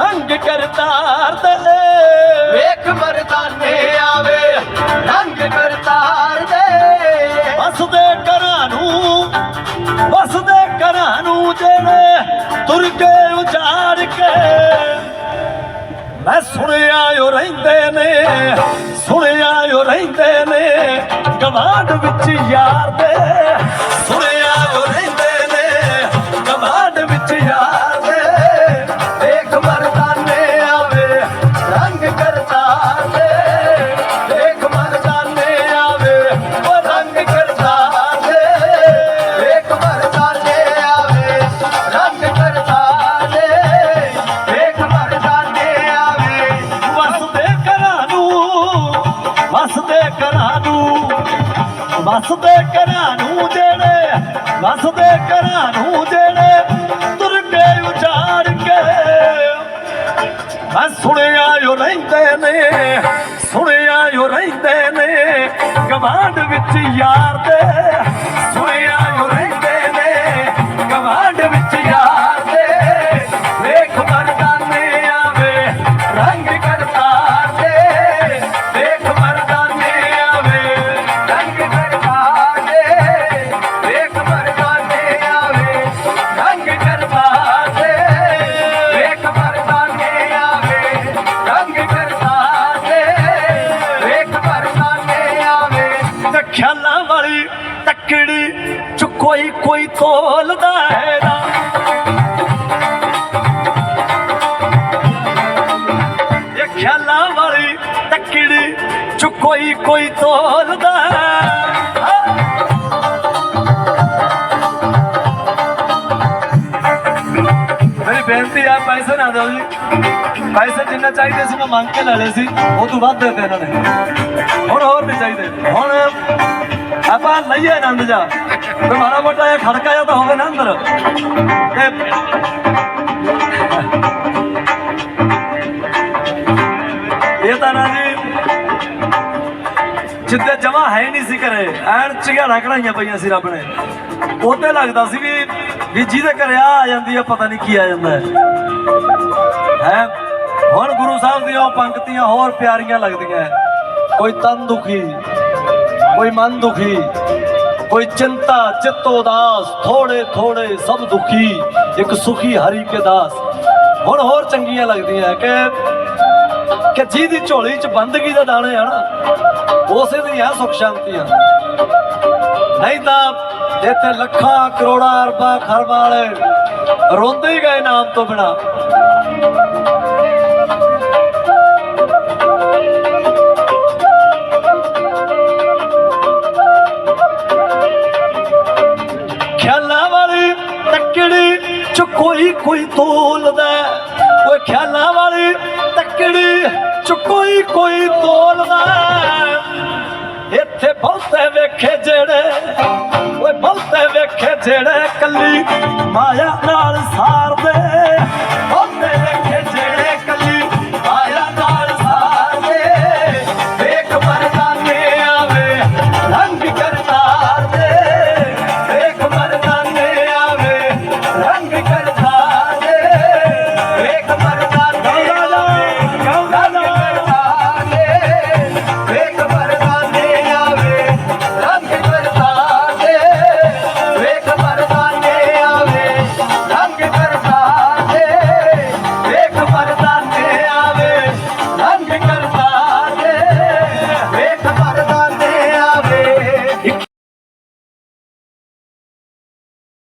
ਰੰਗ ਕਰਤਾਰ ਦੇ ਵੇਖ ਮਰਦਾਨੇ ਆਵੇ ਰੰਗ ਕਰਤਾਰ ਦੇ। ਵਸਦੇ ਘਰਾਂ ਨੂੰ ਵਸਦੇ ਘਰਾਂ ਨੂੰ ਜਿਹੜੇ ਤੁਰ ਕੇ ਉਜਾੜ ਕੇ। ਮੈਂ ਸੁਣਿਆ ਓ ਰਹਿੰਦੇ ਨੇ ਸੁਣਿਆ ਓ ਰਹਿੰਦੇ ਨੇ ਗਵਾਂਢ ਵਿੱਚ ਯਾਰ ਦੇ। ਸੁਣਿਆ ਵਸਦੇ ਘਰਾਂ ਨੂੰ ਵਸਦੇ ਘਰਾਂ ਨੂੰ ਜਿਹੜੇ ਵਸਦੇ ਘਰਾਂ ਨੂੰ ਜਿਹੜੇ ਤੁਰ ਕੇ ਉਜਾੜ ਕੇ। ਮੈਂ ਸੁਣਿਆ ਉਹ ਰਹਿੰਦੇ ਨੇ, ਸੁਣਿਆ ਉਹ ਰਹਿੰਦੇ ਨੇ, ਗਵਾਂਢ ਵਿੱਚ ਯਾਰ ਦੇ। ਸੁਣਿਆ ਵਾਲੀ ਤੱਕੜੀ ਚ ਕੋਈ ਕੋਈ ਤੋਲਦਾ ਹੈ ਨਾ ਇਹ ਖਿਆਲਾਂ ਵਾਲੀ ਤੱਕੜੀ ਚ ਕੋਈ ਕੋਈ ਤੋਲਦਾ ਮੇਰੀ ਬੇਨਤੀ ਆ, ਪੈਸੇ ਨਾ ਦਿਓ ਜੀ। ਪੈਸੇ ਜਿੰਨਾ ਚਾਹੀਦੇ ਸੀ, ਮੈਂ ਮੰਗ ਕੇ ਲੈ ਲਏ ਸੀ। ਉਹ ਤੋਂ ਵੱਧ ਦੇ ਦਿੱਤੇ ਇਹਨਾਂ ਨੇ। ਹੁਣ ਹੋਰ ਨਹੀਂ ਚਾਹੀਦੇ। ਹੁਣ ਆਪਾਂ ਲਈਏ ਆਨੰਦ ਜਾ। ਤੇ ਮਾੜਾ ਮੋਟਾ ਇਹ ਖੜਕਾ ਜਾ ਤਾਂ ਹੋਵੇ ਨਾ ਅੰਦਰ। ਇਹ ਤਾਂ ਨਾ ਜੀ, ਜਿੱਦੇ ਜਮਾ ਹੈ ਨਹੀਂ ਸੀ ਘਰੇ, ਐਨ ਝਗੜਾ ਕਢਾਈਆਂ ਪਈਆਂ ਸੀ ਰੱਬ ਨੇ। ਉਹਦੇ ਲੱਗਦਾ ਸੀ ਵੀ ਵੀ ਜਿਹਦੇ ਘਰੇ ਆ ਆ ਜਾਂਦੀ ਆ, ਪਤਾ ਨਹੀਂ ਕੀ ਆ ਜਾਂਦਾ ਹੈ। ਹੁਣ ਗੁਰੂ ਸਾਹਿਬ ਦੀਆਂ ਉਹ ਪੰਕਤੀਆਂ ਹੋਰ ਪਿਆਰੀਆਂ ਲੱਗਦੀਆਂ ਕੋਈ ਤਨ ਦੁਖੀ। ਕੋਈ ਮਨ ਦੁਖੀ, ਕੋਈ ਚਿੰਤਾ, ਚਿੱਤ ਉਦਾਸ, ਥੋੜੇ ਥੋੜੇ ਸਭ ਦੁਖੀ, ਇੱਕ ਸੁਖੀ ਹਰੀ ਕੇ ਦਾਸ। ਹੁਣ ਹੋਰ ਚੰਗੀਆਂ ਲੱਗਦੀਆਂ ਕਿ ਕਿ ਜਿਹਦੀ ਝੋਲੀ 'ਚ ਬੰਦਗੀ ਦੇ ਦਾਣੇ ਆ ਨਾ, ਉਸੇ ਦੀ ਆ ਸੁਖ ਸ਼ਾਂਤੀ ਆ ਨਹੀਂ ਤਾਂ ਜਿੱਥੇ ਲੱਖਾਂ, ਕਰੋੜਾਂ, ਅਰਬਾਂ, ਖਰਬਾਂ ਵਾਲੇ ਰੋਂਦੇ ਹੀ ਗਏ ਨਾਮ ਤੋਂ ਬਿਨਾ। ਚ ਕੋਈ ਕੋਈ ਤੋਲਦਾ ਓਏ ਖਿਆਲਾਂ ਵਾਲੀ ਤੱਕੜੀ ਚ ਕੋਈ ਕੋਈ ਤੋਲਦਾ ਇੱਥੇ ਬਹੁਤੇ ਵੇਖੇ ਜਿਹੜੇ, ਓਏ ਬਹੁਤੇ ਵੇਖੇ ਜਿਹੜੇ ਕੱਲੀ ਮਾਇਆ ਨਾਲ ਸਾਰ